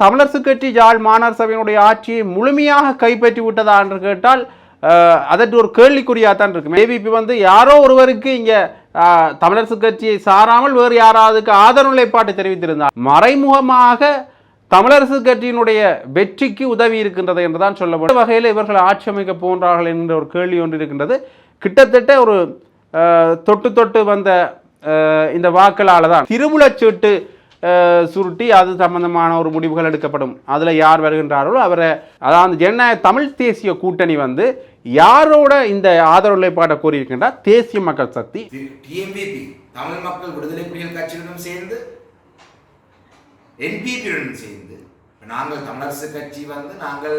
தமிழரசு கட்சி யாழ் மாநகர சபையினுடைய ஆட்சியை முழுமையாக கைப்பற்றி விட்டதா என்று கேட்டால் அதற்கு ஒரு கேள்விக்குறியாக தான் இருக்கும் ஏபிபி வந்து யாரோ ஒருவருக்கு இங்கே தமிழரசு கட்சியை சாராமல் வேறு யாராவதுக்கு ஆதரவு நிலைப்பாட்டை தெரிவித்திருந்தார். மறைமுகமாக தமிழரசு கட்சியினுடைய வெற்றிக்கு உதவி இருக்கின்றது என்றுதான் சொல்லப்படும். வகையில் இவர்கள் ஆட்சி அமைக்க போன்றார்கள் என்கிற ஒரு கேள்வி ஒன்று இருக்கின்றது. கிட்டத்தட்ட ஒரு தொட்டு தொட்டு வந்த இந்த வாக்களால் தான் திருமுலச்சீட்டு சுருட்டி அது சம்பந்தமான ஒரு முடிவுகள் எடுக்கப்படும். அதில் யார் வருகின்றாரோ அவரை அதாவது ஜனநாயக தமிழ் தேசிய கூட்டணி வந்து யாரோட இந்த ஆதரவு நிலைப்பாட்டை கூறியிருக்கின்றார் தேசிய மக்கள் சக்தி. டிஎம்பிபி தமிழ் மக்கள் விடுதலை புலிகள் கட்சியுடன் சேர்ந்து என்பிபியுடன் சேர்ந்து நாங்கள் தமிழரசு கட்சி வந்து நாங்கள்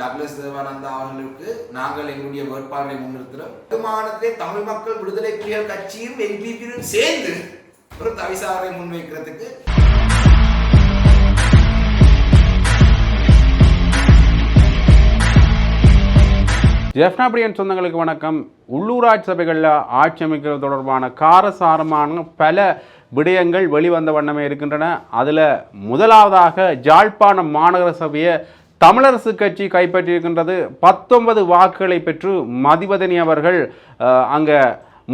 டக்ளஸ் தேவானந்தா அவர்களுக்கு நாங்கள் எங்களுடைய வேட்பாளரை முன்னிறுத்துகிறோம் வருமானத்திலே தமிழ் மக்கள் விடுதலை புலிகள் கட்சியும் என்பிபியுடன் சேர்ந்து ஒரு தவிசாரை முன்வைக்கிறதுக்கு. ஜெஃப்னாபிரியன் சொந்தங்களுக்கு வணக்கம். உள்ளூராட்சி சபைகளில் ஆட்சி அமைக்கிறது தொடர்பான காரசாரமான பல விடயங்கள் வெளிவந்த வண்ணமே இருக்கின்றன. அதில் முதலாவதாக ஜாழ்ப்பாணம் மாநகர சபையை தமிழரசு கட்சி கைப்பற்றியிருக்கின்றது. பத்தொன்பது வாக்குகளை பெற்று மதிவதனி அவர்கள் அங்கே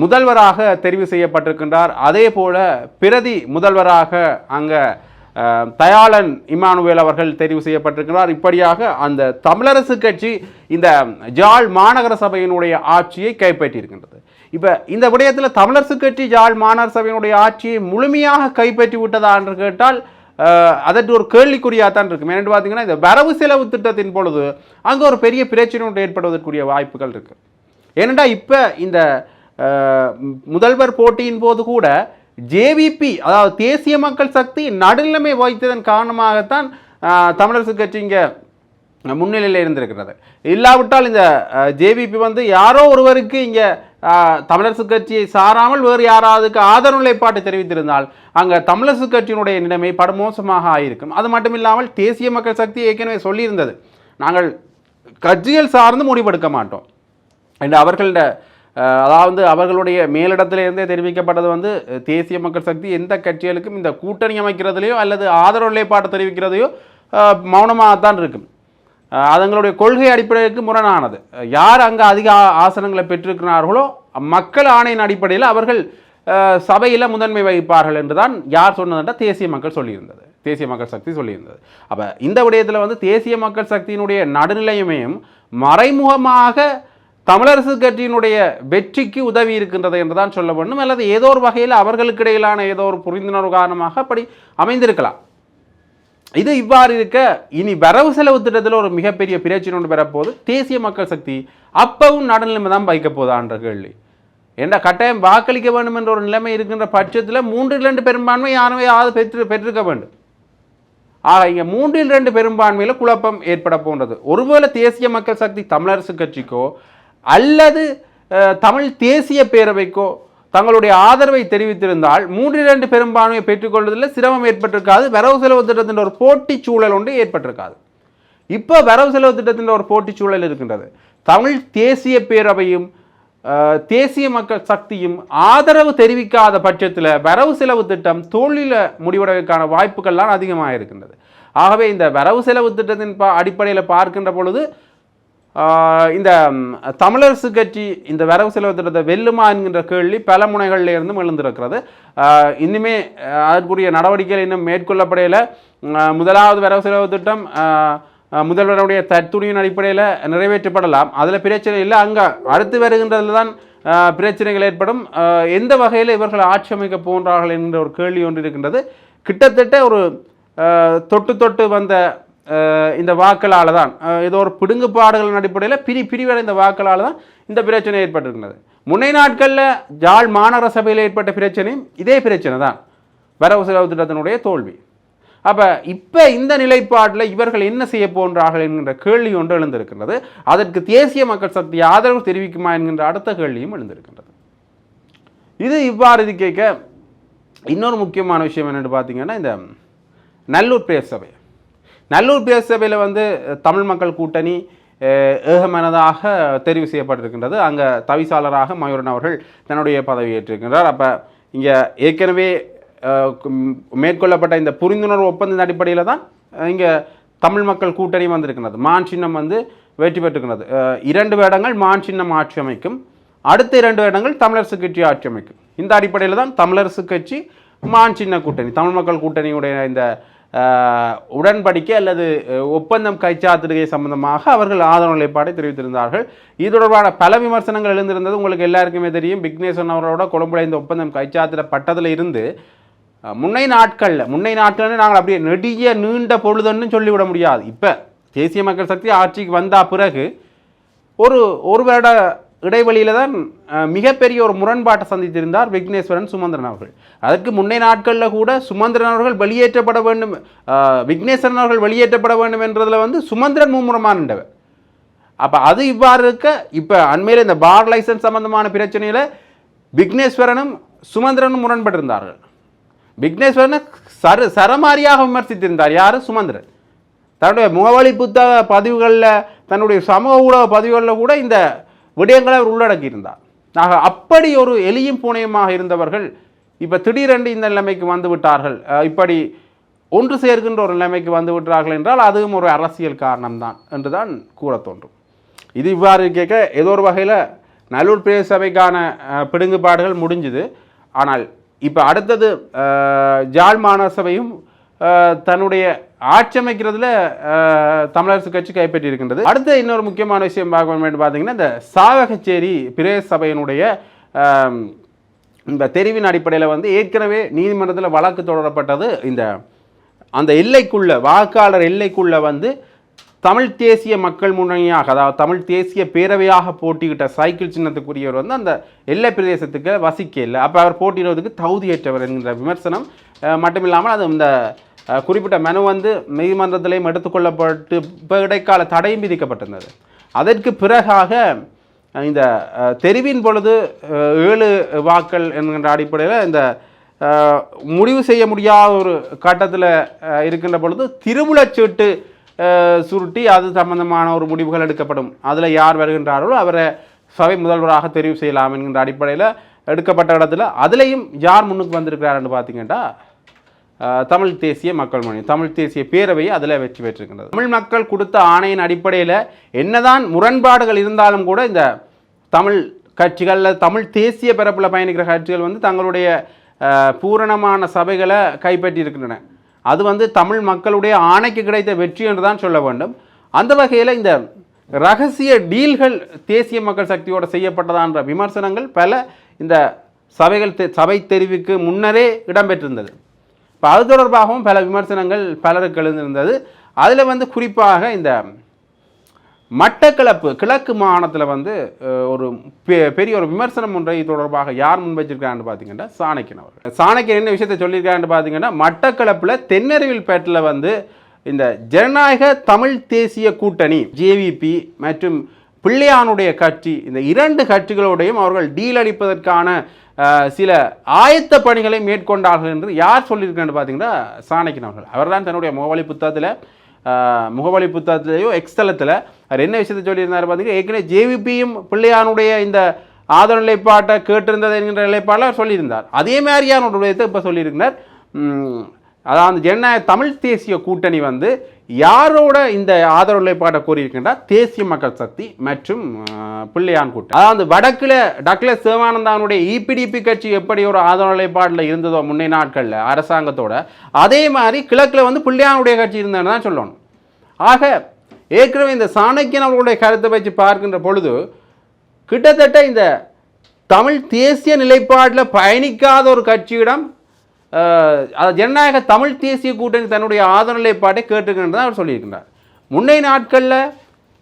முதல்வராக தெரிவு செய்யப்பட்டிருக்கின்றார். அதே போல பிரதி முதல்வராக அங்கே தயாளன் இமானுவேல் அவர்கள் தெரிவு செய்யப்பட்டிருக்கிறார். இப்படியாக அந்த தமிழரசு கட்சி இந்த ஜாழ் மாநகர சபையினுடைய ஆட்சியை கைப்பற்றியிருக்கின்றது. இப்போ இந்த விடயத்தில் தமிழரசு கட்சி ஜாழ் மாநகர சபையினுடைய ஆட்சியை முழுமையாக கைப்பற்றி விட்டதா என்று கேட்டால் அதற்கு ஒரு கேள்விக்குறியாக தான் இருக்கும். ஏன்னு பார்த்தீங்கன்னா இந்த வரவு செலவு திட்டத்தின் பொழுது அங்கே ஒரு பெரிய பிரச்சனை ஒன்று ஏற்படுவதற்குரிய வாய்ப்புகள் இருக்குது ஏனென்றால் இப்போ இந்த முதல்வர் போட்டியின் போது கூட ஜேவிபி அதாவது தேசிய மக்கள் சக்தி நடுநிலைமை வகித்ததன் காரணமாகத்தான் தமிழரசு கட்சி இங்கே முன்னிலையில் இருந்திருக்கிறது. இல்லாவிட்டால் இந்த ஜேவிபி வந்து யாரோ ஒருவருக்கு இங்கே தமிழரசு கட்சியை சாராமல் வேறு யாராவதுக்கு ஆதரவு நிலைப்பாட்டை தெரிவித்திருந்தால் அங்கே தமிழரசு கட்சியினுடைய நிலைமை படுமோசமாக ஆகியிருக்கும் அது மட்டும் இல்லாமல் தேசிய மக்கள் சக்தி ஏற்கனவே சொல்லியிருந்தது. நாங்கள் கட்சிகள் சார்ந்து முடிவெடுக்க மாட்டோம். என்று அவர்களோட அதாவது அவர்களுடைய மேலிடத்திலிருந்தே தெரிவிக்கப்பட்டது வந்து தேசிய மக்கள் சக்தி எந்த கட்சிகளுக்கும் இந்த கூட்டணி அமைக்கிறதுலையோ அல்லது ஆதரவு நிலைப்பாட்டை தெரிவிக்கிறதையோ மௌனமாகத்தான் இருக்கும். அதங்களுடைய அதுங்களுடைய கொள்கை அடிப்படைக்கு முரணானது. யார் அங்கே அதிக ஆ- ஆசனங்களை பெற்றிருக்கிறார்களோ மக்கள் ஆணையின் அடிப்படையில் அவர்கள் சபையில் முதன்மை வகிப்பார்கள் என்று தான் யார் சொன்னதுன்றா தேசிய மக்கள் சொல்லியிருந்தது. தேசிய மக்கள் சக்தி சொல்லியிருந்தது. அப்போ இந்த விடயத்தில் வந்து தேசிய மக்கள் சக்தியினுடைய நடுநிலையுமையும் மறைமுகமாக தமிழரசு கட்சியினுடைய வெற்றிக்கு உதவி இருக்கின்றது என்றுதான் சொல்ல வேண்டும். அல்லது ஏதோ ஒரு வகையில் அவர்களுக்கு இடையிலான ஏதோ ஒரு புரிந்துணர்வு காரணமாக அப்படி அமைந்திருக்கலாம். இது இவ்வாறு இருக்க இனி வரவு செலவு திட்டத்தில் ஒரு மிகப்பெரிய பிரச்சனை ஒன்று பெறப்போகுது தேசிய மக்கள் சக்தி அப்பவும் நடுநிலைமை தான் வைக்க போதான்ற கேள்வி. என்ற கட்டாயம் வாக்களிக்க வேண்டும் என்ற ஒரு நிலைமை இருக்கின்ற பட்சத்தில் மூன்றில் ரெண்டு பெரும்பான்மை யாருமே யாவது பெற்று பெற்றிருக்க வேண்டும். ஆக இங்கே மூன்றில் ரெண்டு பெரும்பான்மையில் குழப்பம் ஏற்பட போன்றது. ஒருவேளை தேசிய மக்கள் சக்தி தமிழரசு கட்சிக்கோ அல்லது தமிழ் தேசிய பேரவைக்கோ தங்களுடைய ஆதரவை தெரிவித்திருந்தால் மூன்றில் இரண்டு பெரும்பான்மையை பெற்றுக்கொள்வதில் சிரமம் ஏற்பட்டிருக்காது. வரவு செலவு திட்டத்தின் ஒரு போட்டி சூழல் ஒன்று ஏற்பட்டிருக்காது. இப்போ வரவு செலவு திட்டத்தின் ஒரு போட்டி சூழல் இருக்கின்றது. தமிழ் தேசிய பேரவையும் தேசிய மக்கள் சக்தியும் ஆதரவு தெரிவிக்காத பட்சத்தில் வரவு செலவு திட்டம் தோல்வியில் முடிவடைவதற்கான வாய்ப்புகள்லாம் அதிகமாக இருக்கின்றது ஆகவே இந்த வரவு செலவு திட்டத்தின் பா அடிப்படையில் பார்க்கின்ற பொழுது இந்த தமிழரசு கட்சி இந்த வரவு செலவு திட்டத்தை வெல்லுமா என்கின்ற கேள்வி பல முனைகளில் இருந்தும் எழுந்திருக்கிறது. இன்னுமே அதற்குரிய நடவடிக்கைகள் இன்னும் மேற்கொள்ளப்படையில் முதலாவது வரவு செலவு திட்டம் முதல்வருடைய தத்துணியின் அடிப்படையில் நிறைவேற்றப்படலாம். அதில் பிரச்சனை இல்லை. அங்கே அடுத்து வருகின்றதில் தான் பிரச்சனைகள் ஏற்படும். எந்த வகையில் இவர்கள் ஆட்சி அமைக்க போன்றார்கள் என்கிற ஒரு கேள்வி ஒன்று இருக்கின்றது. கிட்டத்தட்ட ஒரு தொட்டு தொட்டு வந்த இந்த வாக்களால் தான் ஏதோ ஒரு பிடுங்குப்பாடுகளின் அடிப்படையில் பிரி பிரிவடைந்த வாக்களால் தான் இந்த பிரச்சனை ஏற்பட்டிருக்கிறது. முன்னை நாட்களில் ஜாழ் மாநகர சபையில் ஏற்பட்ட பிரச்சனையும் இதே பிரச்சனை தான் வரவு செலவு திட்டத்தினுடைய தோல்வி. அப்போ இப்போ இந்த நிலைப்பாட்டில் இவர்கள் என்ன செய்ய போன்றார்கள் என்கின்ற கேள்வி ஒன்று எழுந்திருக்கின்றது. அதற்கு தேசிய மக்கள் சக்தி ஆதரவு தெரிவிக்குமா என்கின்ற அடுத்த கேள்வியும் எழுந்திருக்கின்றது. இது இவ்வாறு இது கேட்க இன்னொரு முக்கியமான விஷயம் என்னென்னு பார்த்தீங்கன்னா இந்த நல்லூர் பேர் சபை. நல்லூர் பிரதேச சபையில் வந்து தமிழ் மக்கள் கூட்டணி ஏகமனதாக தெரிவு செய்யப்பட்டிருக்கின்றது. அங்கே தவிசாளராக மயூரன் அவர்கள் தன்னுடைய பதவியேற்றிருக்கின்றார் அப்போ இங்கே ஏற்கனவே மேற்கொள்ளப்பட்ட இந்த புரிந்துணர்வு ஒப்பந்தத்தின் அடிப்படையில் தான் இங்கே தமிழ் மக்கள் கூட்டணி வந்திருக்கிறது மான் சின்னம் வந்து வெற்றி பெற்றிருக்கிறது இரண்டு வேடங்கள் மான் சின்னம் ஆட்சி அமைக்கும். அடுத்த இரண்டு வேடங்கள் தமிழரசு கட்சி ஆட்சி அமைக்கும். இந்த அடிப்படையில் தான் தமிழரசு கட்சி மான் சின்ன கூட்டணி தமிழ் மக்கள் கூட்டணியுடைய இந்த உடன்படிக்கை அல்லது ஒப்பந்தம் கைச்சாத்திடுகை சம்பந்தமாக அவர்கள் ஆதரவு நிலைப்பாடை தெரிவித்திருந்தார்கள். இது தொடர்பான பல விமர்சனங்கள் எழுந்திருந்தது. உங்களுக்கு எல்லாருக்குமே தெரியும். விக்னேஸ்வரன் அவரோட கொழும்புல இந்த ஒப்பந்தம் கைச்சாத்திடப்பட்டதில் இருந்து முன்னை நாட்களில் முன்னை நாட்கள்னு நாங்கள் அப்படியே நெடிய நீண்ட பொழுதுன்னு சொல்லிவிட முடியாது. இப்போ தேசிய மக்கள் சக்தி ஆட்சிக்கு வந்த பிறகு ஒரு ஒரு வருட இடைவெளியில் தான் மிகப்பெரிய ஒரு முரண்பாட்டை சந்தித்திருந்தார் விக்னேஸ்வரன் சுமந்திரன் அவர்கள். அதற்கு முன்னே நாட்களில் கூட சுமந்திரன் அவர்கள் வெளியேற்றப்பட வேண்டும் விக்னேஸ்வரன் அவர்கள் வெளியேற்றப்பட வேண்டும் என்றதில் வந்து சுமந்திரன் மும்முரமானவர் அப்போ அது இவ்வாறு இருக்க இப்போ அண்மையில் இந்த பார் லைசன்ஸ் சம்பந்தமான பிரச்சனையில் விக்னேஸ்வரனும் சுமந்திரனும் முரண்பட்டிருந்தார்கள். விக்னேஸ்வரனை சர சரமாரியாக விமர்சித்திருந்தார் யார்? சுமந்திரன். தன்னுடைய முகவழி புத்தக பதிவுகளில் தன்னுடைய சமூக ஊடக பதிவுகளில் கூட இந்த விடயங்களை அவர் உள்ளடக்கியிருந்தார். ஆக அப்படி ஒரு எலியும் பூனையுமாக இருந்தவர்கள் இப்போ திடீரென்று இந்த நிலைமைக்கு வந்து விட்டார்கள். இப்படி ஒன்று சேர்க்கின்ற ஒரு நிலைமைக்கு வந்து விட்டார்கள் என்றால் அதுவும் ஒரு அரசியல் காரணம்தான் என்று தான் கூற தோன்றும். இது இவ்வாறு கேட்க ஏதோ ஒரு வகையில் நல்லூர் பிரதேச சபைக்கான பிடுங்குபாடுகள் முடிஞ்சுது. ஆனால் இப்போ அடுத்தது ஜாழ் மாநகர சபையும் தன்னுடைய ஆட்சமைக்கிறதுல தமிழரசு கட்சி கைப்பற்றி இருக்கின்றது அடுத்த இன்னொரு முக்கியமான விஷயம் பார்க்க வேண்டும் பார்த்தீங்கன்னா இந்த சாவகச்சேரி பிரதேச சபையினுடைய இந்த தெரிவின் அடிப்படையில் வந்து ஏற்கனவே நீதிமன்றத்தில் வழக்கு தொடரப்பட்டது இந்த அந்த எல்லைக்குள்ள வாக்காளர் எல்லைக்குள்ள வந்து தமிழ் தேசிய மக்கள் முன்னணியாக அதாவது தமிழ் தேசிய பேரவையாக போட்டியிட்ட சைக்கிள் சின்னத்துக்குரியவர் வந்து அந்த எல்லை பிரதேசத்துக்கு வசிக்க இல்லை அப்போ அவர் போட்டியிடுவதற்கு தகுதியற்றவர் என்கிற விமர்சனம் மட்டும் மட்டுமில்லாமல் அது இந்த குறிப்பிட்ட மனு வந்து நீதிமன்றத்திலையும் எடுத்துக்கொள்ளப்பட்டு இப்போ இடைக்கால தடையும் விதிக்கப்பட்டிருந்தது. அதற்கு பிறகாக இந்த தெரிவின் பொழுது ஏழு வாக்கள் என்கின்ற அடிப்படையில் இந்த முடிவு செய்ய முடியாத ஒரு கட்டத்தில் இருக்கின்ற பொழுது திருமுலச்சீட்டு சுருட்டி அது சம்பந்தமான ஒரு முடிவுகள் எடுக்கப்படும். அதில் யார் வருகின்றார்களோ அவரை சபை முதல்வராக தெரிவு செய்யலாம் என்கின்ற அடிப்படையில் எடுக்கப்பட்ட இடத்துல அதுலேயும் யார் முன்னுக்கு வந்திருக்கிறாருன்னு பார்த்தீங்கன்னா தமிழ் தேசிய மக்கள் முன்னணி தமிழ் தேசிய பேரவை அதில் வெற்றி பெற்றிருக்கின்றது. தமிழ் மக்கள் கொடுத்த ஆணையின் அடிப்படையில் என்னதான் முரண்பாடுகள் இருந்தாலும் கூட இந்த தமிழ் கட்சிகளில் தமிழ் தேசிய பரப்பில் பயணிக்கிற கட்சிகள் வந்து தங்களுடைய பூரணமான சபைகளை கைப்பற்றியிருக்கின்றன. அது வந்து தமிழ் மக்களுடைய ஆணைக்கு கிடைத்த வெற்றி என்று தான் சொல்ல வேண்டும். அந்த வகையில் இந்த ரகசிய டீல்கள் தேசிய மக்கள் சக்தியோடு செய்யப்பட்டதான்ற விமர்சனங்கள் பல இந்த சபைகள் தெ- சபை தெரிவுக்கு முன்னரே இடம்பெற்றிருந்தது. இப்போ அது தொடர்பாகவும் பல விமர்சனங்கள் பலருக்கு எழுந்திருந்தது. அதில் வந்து குறிப்பாக இந்த மட்டக்களப்பு கிழக்கு மாகாணத்தில் வந்து ஒரு பெ- பெரிய ஒரு விமர்சனம் ஒன்றை தொடர்பாக யார் முன்வைச்சிருக்காருன்னு பார்த்தீங்கன்னா சாணக்கியன் அவர் சாணக்கியன் என்ன விஷயத்தை சொல்லியிருக்காருன்னு பார்த்தீங்கன்னா மட்டக்களப்பில் தென்னறிவில் பேட்டில் வந்து இந்த ஜனநாயக தமிழ் தேசிய கூட்டணி ஜேவிபி மற்றும் பிள்ளையானுடைய கட்சி இந்த இரண்டு கட்சிகளோடையும் அவர்கள் டீல் அளிப்பதற்கான சில ஆயத்த பணிகளை மேற்கொண்டார்கள் என்று யார் சொல்லியிருக்கேன்னு பார்த்தீங்கன்னா சாணக்கியன் அவர்கள். அவர்தான் தன்னுடைய முகவழி புத்தகத்தில் முகவழி புத்தகத்திலேயோ எக்ஸ்தலத்தில் அவர் என்ன விஷயத்தை சொல்லியிருந்தார் பார்த்தீங்கன்னா ஏற்கனவே ஜேவிபியும் பிள்ளையானுடைய இந்த ஆதரவு நிலைப்பாட்டை கேட்டிருந்தது என்கின்ற நிலைப்பாடில் அவர் சொல்லியிருந்தார். அதே மாதிரியான ஒரு இப்போ சொல்லியிருக்கிறார். அதாவது ஜனநாயக தமிழ் தேசிய கூட்டணி வந்து யாரோட இந்த ஆதரவு நிலைப்பாட்டை கூறியிருக்கின்றார் தேசிய மக்கள் சக்தி மற்றும் பிள்ளையான் கூட்டம் அதாவது வடக்கில் டக்ளஸ் சிவானந்தானுடைய இபிடிபி கட்சி எப்படி ஒரு ஆதரவு நிலைப்பாட்டில் இருந்ததோ முன்னே நாட்களில் அரசாங்கத்தோட அதே மாதிரி கிழக்கில் வந்து பிள்ளையானுடைய கட்சி இருந்தது தான் சொல்லணும். ஆக ஏற்கனவே இந்த சாணக்கியன் அவர்களுடைய கருத்தை வச்சு பார்க்கின்ற பொழுது கிட்டத்தட்ட இந்த தமிழ் தேசிய நிலைப்பாட்டில் பயணிக்காத ஒரு கட்சியிடம் ஜனநாயக தமிழ் தேசிய கூட்டணி தன்னுடைய ஆதரவு நிலைப்பாட்டை தான் அவர் சொல்லியிருக்கின்றார் முன்னே நாட்களில்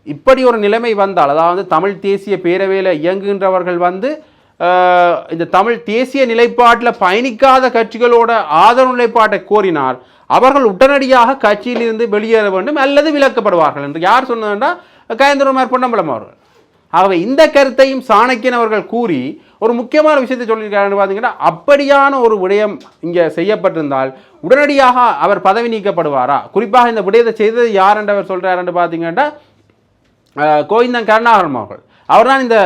இப்படி ஒரு நிலைமை வந்தால் அதாவது தமிழ் தேசிய பேரவையில் இயங்குகின்றவர்கள் வந்து இந்த தமிழ் தேசிய நிலைப்பாட்டில் பயணிக்காத கட்சிகளோட ஆதரவு நிலைப்பாட்டை கோரினார் அவர்கள் உடனடியாக கட்சியிலிருந்து வெளியேற வேண்டும் அல்லது விலக்கப்படுவார்கள் என்று யார் சொன்னதுன்னா கயந்திரமார் பொன்னம்பலம் அவர்கள். ஆகவே இந்த கருத்தையும் சாணக்கியன் அவர்கள் கூறி ஒரு முக்கியமான விஷயத்தை சொல்லியிருக்காருன்னு பார்த்தீங்கன்னா அப்படியான ஒரு விடயம் இங்கே செய்யப்பட்டிருந்தால் உடனடியாக அவர் பதவி நீக்கப்படுவாரா? குறிப்பாக இந்த விடயத்தை செய்தது யார் என்று அவர் சொல்கிறாருன்னு பார்த்தீங்கன்னா கோவிந்தன் கருணாகரன் அவர்கள். அவர் தான் இந்த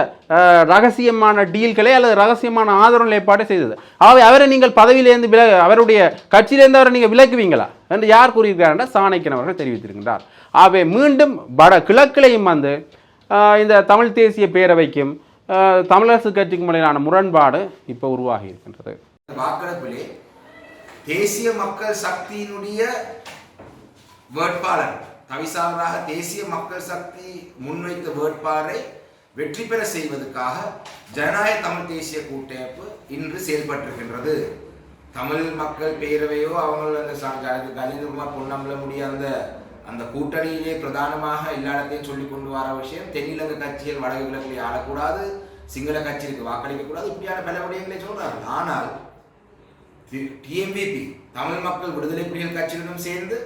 ரகசியமான டீல்களை அல்லது ரகசியமான ஆதரவு நிலைப்பாட்டை செய்தது. ஆகவே அவரை நீங்கள் பதவியிலேருந்து வில அவருடைய கட்சியிலேருந்து அவரை நீங்கள் விலக்குவீங்களா? என்று யார் கூறியிருக்கிறார் என்ற சாணக்கியன் அவர்கள் தெரிவித்திருக்கின்றார். ஆகவே மீண்டும் வட கிழக்கிலையும் வந்து இந்த தமிழ் தேசிய பேரவைக்கும் தமிழரசு கட்சிக்கு முறையிலான முரண்பாடு இப்போ உருவாகி இருக்கின்றது. இந்த வாக்கெடுப்பிலே தேசிய மக்கள் சக்தியினுடைய வேட்பாளர் தவிசாளராக தேசிய மக்கள் சக்தி முன்வைத்த வேட்பாளரை வெற்றி பெற செய்வதற்காக ஜனநாயக தமிழ் தேசிய கூட்டமைப்பு இன்று செயல்பட்டிருக்கின்றது. தமிழ் மக்கள் பேரவையோ அவங்க அந்த ச- பொன்னம்பல முடிய அந்த அந்த கூட்டணியிலே பிரதானமாக எல்லா இடத்தையும் சொல்லி கொண்டு வர விஷயம் தென்னிலங்க கட்சிகள் வடக்கு கிழக்கிலே ஆளக்கூடாது சிங்கள கட்சிகளுக்கு வாக்களிக்கக்கூடாது இப்படியான பல விடயங்களை சொல்றார்கள் ஆனால் டிஎம்பிபி தமிழ் மக்கள் விடுதலை புலிகள் கட்சியுடனும் சேர்ந்து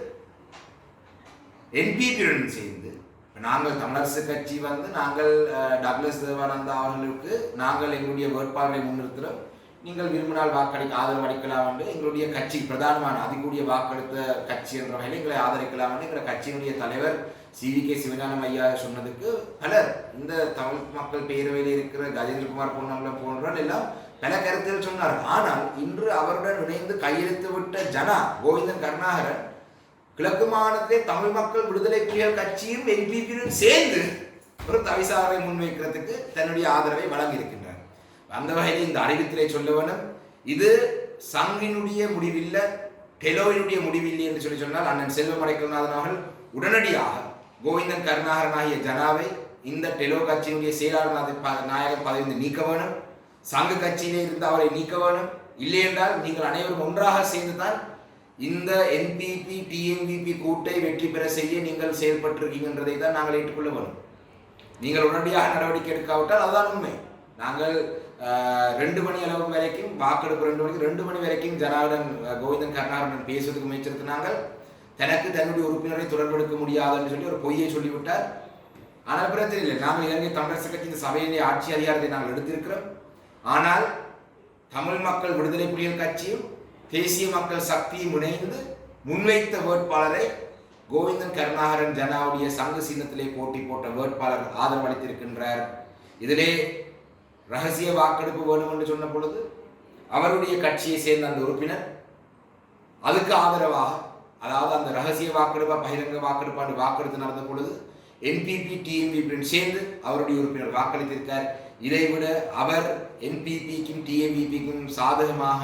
என்பிபியுடன் சேர்ந்து நாங்கள் தமிழரசு கட்சி வந்து நாங்கள் அஹ், டக்ளஸ் தேவானந்தா அவர்களுக்கு நாங்கள் எங்களுடைய வேட்பாளரை முன்னிறுத்துகிறோம் நீங்கள் விரும்பினால் வாக்களிக்க ஆதரவு அளிக்கலாம் என்று எங்களுடைய கட்சி பிரதானமான அதிகூடிய வாக்களித்த கட்சி என்ற வகையில் எங்களை ஆதரிக்கலாம் என்று எங்கள் கட்சியினுடைய தலைவர் சி வி கே சிவஞானம் ஐயா சொன்னதுக்கு பலர் இந்த தமிழ் மக்கள் பேரவையில் இருக்கிற கஜேந்திரகுமார் பொன்னம்பலம் போன்றவர்கள் எல்லாம் பல கருத்தில் சொன்னார். ஆனால் இன்று அவருடன் இணைந்து கையெழுத்து விட்ட ஜனா கோவிந்தன் கருணாகரன் கிழக்கு மாநிலத்திலே தமிழ் மக்கள் விடுதலை புலிகள் கட்சியும் என்பிபியும் சேர்ந்து ஒரு தவிசாரை முன்வைக்கிறதுக்கு தன்னுடைய ஆதரவை வழங்கியிருக்கின்றனர் அந்த வகையில் இந்த அறிவித்திலே சொல்ல வேணும். இது சங்கினுடைய முடிவில்ல டெலோவினுடைய முடிவில்லை என்று சொல்லி சொன்னால் அண்ணன் செல்வம் அடைக்கல்நாதன் அவர்கள் உடனடியாக கோவிந்தன் கருணாகரன் ஆகிய ஜனாவை இந்த டெலோ கட்சியினுடைய செயலாளர் நாத- ப- நாயகர் பதவியிலிருந்து நீக்க வேணும். சங்க கட்சியிலே இருந்து அவரை நீக்க வேணும். இல்லை என்றால் நீங்கள் அனைவரும் ஒன்றாக சேர்ந்துதான் இந்த என்பிபி டிஎன்பிபி கூட்டை வெற்றி பெற செய்ய நீங்கள் செயல்பட்டிருக்கீங்கன்றதை தான் நாங்கள் ஏற்றுக்கொள்ள வேணும். நீங்கள் உடனடியாக நடவடிக்கை எடுக்காவிட்டால் அதுதான் உண்மை. நாங்கள் ரெண்டு மணி அளவு வரைக்கும் வாக்கெடுப்பு ரெண்டு மணிக்கு ரெண்டு மணி வரைக்கும் ஜனாவுடன் கோவிந்தன் கருணாகரன் பேசுவதற்கு முயற்சித்திருந்தாங்க தனக்கு தன்னுடைய உறுப்பினரை தொடர்பெடுக்க முடியாதுன்னு சொல்லி ஒரு பொய்யை சொல்லிவிட்டார் ஆனால் பிரச்சனை இல்லை நாங்கள் இலங்கை தமிழரசு கட்சியின் சபையிலே ஆட்சி அதிகாரத்தை நாங்கள் எடுத்திருக்கிறோம் ஆனால் தமிழ் மக்கள் விடுதலை புலிகள் கட்சியும் தேசிய மக்கள் சக்தியும் இணைந்து முன்வைத்த வேட்பாளரை கோவிந்தன் கருணாகரன் ஜனாவுடைய சங்க சின்னத்திலே போட்டி போட்ட வேட்பாளர் ஆதரவளித்திருக்கின்றார் இதிலே ரகசிய வாக்கெடுப்பு வேணும் என்று சொன்ன பொழுது அவருடைய கட்சியை சேர்ந்த அந்த உறுப்பினர் அதுக்கு ஆதரவாக அதாவது அந்த ரகசிய வாக்கெடுப்பா பகிரங்க வாக்கெடுப்பாண்டு வாக்கெடுத்து நடந்த பொழுது என்பிபி டிஎம்பிபியுடன் சேர்ந்து அவருடைய உறுப்பினர் வாக்களித்திருக்கார். இதைவிட அவர் என்பிபிக்கும் டிஎம்பிபிக்கும் சாதகமாக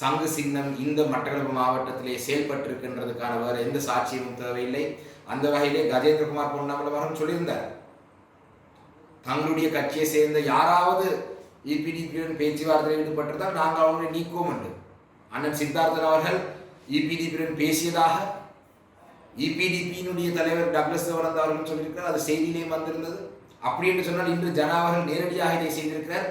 சங்கு சின்னம் இந்த மட்டக்களப்பு மாவட்டத்திலே செயல்பட்டிருக்கின்றதுக்கான வேறு எந்த சாட்சியமும் தேவையில்லை. அந்த வகையிலே கஜேந்திரகுமார் பொன்னாமலவரம் சொல்லியிருந்தார். தங்களுடைய கட்சியை சேர்ந்த யாராவது இபிடிபியுடன் பேச்சுவார்த்தையில் ஈடுபட்டிருந்தால் நாங்கள் அவர்களை நீக்குவோம் என்று. அண்ணன் சித்தார்த்தன் அவர்கள் இபிடிபியுடன் பேசியதாக இபிடிபியினுடைய தலைவர் டக்ளஸ் தேவனந்த் அவர்கள் சொல்லியிருக்கிறார். அது செய்தியிலே வந்திருந்தது. அப்படி என்று சொன்னால் இன்று ஜனா அவர்கள் நேரடியாக இதை செய்திருக்கிறார்.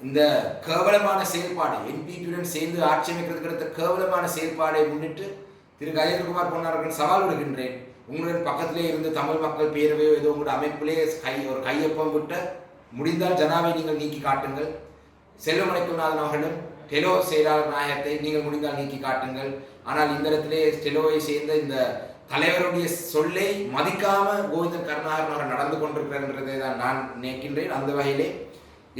இந்த கேவலமான செயல்பாடு என்பிபியுடன் சேர்ந்து ஆட்சி அமைக்கிறதுக்கு கேவலமான செயல்பாடை முன்னிட்டு திரு கஜேந்திரகுமார் பொன்னார்கள் சவால் விடுகின்றேன். உங்களுடன் பக்கத்திலே இருந்து தமிழ் மக்கள் பேரவையோ ஏதோ உங்களுடைய அமைப்பிலே கை ஒரு கையொப்பம் விட்ட முடிந்தால் ஜனாவை நீங்கள் நீக்கி காட்டுங்கள். செல்வமலைக்குநாதன் அவர்களும் டெலோ செயலாளர் நாயகத்தை நீங்கள் முடிந்தால் நீக்கி காட்டுங்கள். ஆனால் இந்த இடத்திலே டெலோவை சேர்ந்த இந்த தலைவருடைய சொல்லை மதிக்காம கோவிந்தன் கருணாகரன் அவர்கள் நடந்து கொண்டிருக்கிறார்ன்றதை தான் நான் நினைக்கின்றேன். அந்த வகையிலே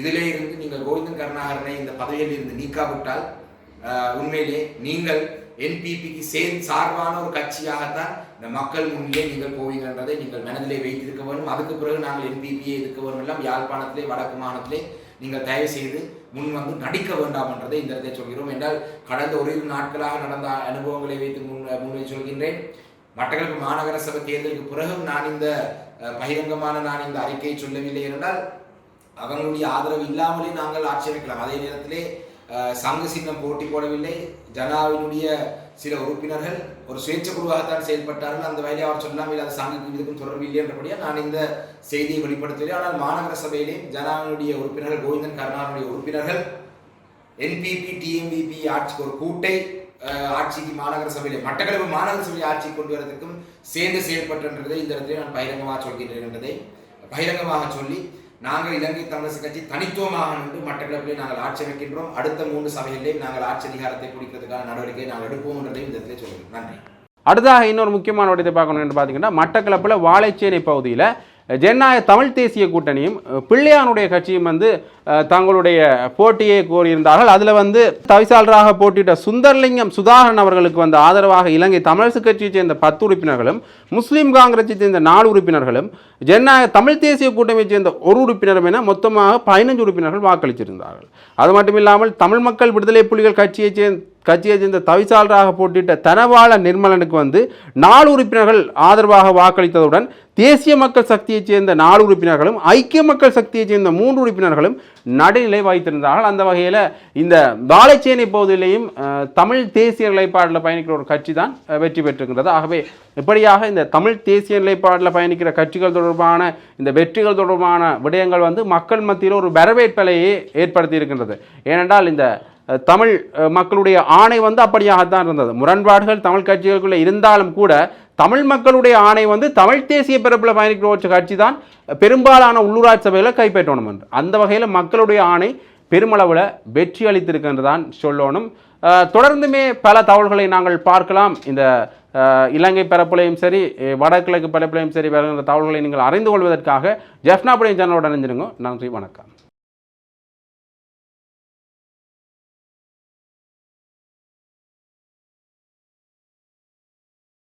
இதிலே இருந்து நீங்கள் கோவிந்தன் கருணாகரனை இந்த பதவியில் இருந்து நீக்காவிட்டால் உண்மையிலே நீங்கள் என்பிபிக்கு சேர்ந்து சார்பான ஒரு கட்சியாகத்தான் இந்த மக்கள் முன்னிலே நீங்கள் போவீங்கன்றதை நீங்கள் மனதிலே வைத்திருக்க வேண்டும். அதுக்கு பிறகு நாங்கள் என்பிபியை இருக்க வேண்டும் எல்லாம் யாழ்ப்பாணத்திலே வடக்கு மாநிலத்திலே நீங்கள் தயவு செய்து முன் வந்து நடிக்க வேண்டாம் என்றதை இந்த இடத்தை சொல்கிறோம். என்றால் கடந்த ஒரு இரு நாட்களாக நடந்த அனுபவங்களை வைத்து முன் முன்வை சொல்கின்றேன். மட்டக்களப்பு மாநகர சபை தேர்தலுக்கு பிறகும் நான் இந்த பகிரங்கமான நான் இந்த அறிக்கையை சொல்லவில்லை என்றால் அவங்களுடைய ஆதரவு இல்லாமலே நாங்கள் ஆட்சி அமைக்கலாம் அதே நேரத்திலே அஹ், சங்கு சின்னம் போட்டி போடவில்லை. ஜனாவினுடைய சில உறுப்பினர்கள் ஒரு சுயேட்சை குழுவாகத்தான் செயல்பட்டார்கள். அந்த வகையில் அவர் சொல்லாமல் அது சாங்கிக்கும் இதுக்கும் தொடர்பு இல்லை என்றபடியாக நான் இந்த செய்தியை வெளிப்படுத்தவில்லை ஆனால் மாநகர சபையிலே ஜனாவினுடைய உறுப்பினர்கள் கோவிந்தன் கருணாவுடைய உறுப்பினர்கள் என்பிபி டிஎம்பிபி ஆட்சிக்கு ஒரு கூட்டை ஆட்சிக்கு மாநகர சபையிலே மட்டக்களப்பு மாநகர சபையை ஆட்சி கொண்டு வரதுக்கும் சேர்ந்து செயல்பட்டுன்றதை இந்த இடத்துல நான் பகிரங்கமாக சொல்கின்றேன் என்றதை பகிரங்கமாக சொல்லி நாங்கள் இலங்கை தமிழரசு கட்சி தனித்துவமாக நின்று மட்டக்களப்பிலே நாங்கள் ஆட்சி அமைக்கின்றோம். அடுத்த மூன்று சபைகளிலே நாங்கள் ஆட்சி அதிகாரத்தை குடிக்கிறதுக்கான நடவடிக்கையை நாங்கள் எடுப்போம் என்றதையும் இந்த இடத்துல சொல்கிறேன் நன்றி. அடுத்ததாக இன்னொரு முக்கியமான விடயத்தை பார்க்கணும் என்று பார்த்தீங்கன்னா மட்டக்களப்பில் வாழைச்சேனை பகுதியில் ஜனநாயக தமிழ் தேசிய கூட்டணியும் பிள்ளையானுடைய கட்சியும் வந்து தங்களுடைய போட்டியை கோரியிருந்தார்கள். அதில் வந்து தவிசாளராக போட்டியிட்ட சுந்தர்லிங்கம் சுதாகரன் அவர்களுக்கு வந்து ஆதரவாக இலங்கை தமிழரசு கட்சியைச் சேர்ந்த பத்து உறுப்பினர்களும் முஸ்லீம் காங்கிரஸை சேர்ந்த நாலு உறுப்பினர்களும் ஜனநாயக தமிழ் தேசிய கூட்டமையைச் சேர்ந்த ஒரு உறுப்பினரும் என மொத்தமாக பதினஞ்சு உறுப்பினர்கள் வாக்களிச்சிருந்தார்கள். அது மட்டுமில்லாமல் தமிழ் மக்கள் விடுதலை புலிகள் கட்சியைச் சேர்ந்த கட்சியைச் சேர்ந்த தவிசாளராக போட்டியிட்ட தனவாள நிர்மலனுக்கு வந்து நாலு உறுப்பினர்கள் ஆதரவாக வாக்களித்ததுடன் தேசிய மக்கள் சக்தியைச் சேர்ந்த நாலு உறுப்பினர்களும் ஐக்கிய மக்கள் சக்தியைச் சேர்ந்த மூன்று உறுப்பினர்களும் நடுநிலை வைத்திருந்தார்கள் அந்த வகையில் இந்த வாழைச்சேனை பகுதியிலையும் தமிழ் தேசிய நிலைப்பாட்டில் பயணிக்கிற ஒரு கட்சி தான் வெற்றி பெற்றிருக்கின்றது. ஆகவே இப்படியாக இந்த தமிழ் தேசிய நிலைப்பாட்டில் பயணிக்கிற கட்சிகள் தொடர்பான இந்த வெற்றிகள் தொடர்பான விடயங்கள் வந்து மக்கள் மத்தியில் ஒரு வரவேற்பலையே ஏற்படுத்தி இருக்கின்றது ஏனென்றால் இந்த தமிழ் மக்களுடைய ஆணை வந்து அப்படியாகத்தான் இருந்தது. முரண்பாடுகள் தமிழ் கட்சிகளுக்குள்ளே இருந்தாலும் கூட தமிழ் மக்களுடைய ஆணை வந்து தமிழ் தேசிய பிறப்பில் பயணிக்கிற கட்சி தான் பெரும்பாலான உள்ளூராட்சி சபையில் கைப்பற்றணும் என்று அந்த வகையில் மக்களுடைய ஆணை பெருமளவில் வெற்றி அளித்திருக்கின்றதான் சொல்லணும். தொடர்ந்துமே பல தகவல்களை நாங்கள் பார்க்கலாம். இந்த இலங்கை பரப்புலையும் சரி வடகிழக்கு பரப்புலையும் சரி வருகின்ற தகவல்களை நீங்கள் அறிந்து கொள்வதற்காக ஜெஃப்னா புடைய அணிஞ்சிருங்க இணைஞ்சிருங்க நன்றி வணக்கம்.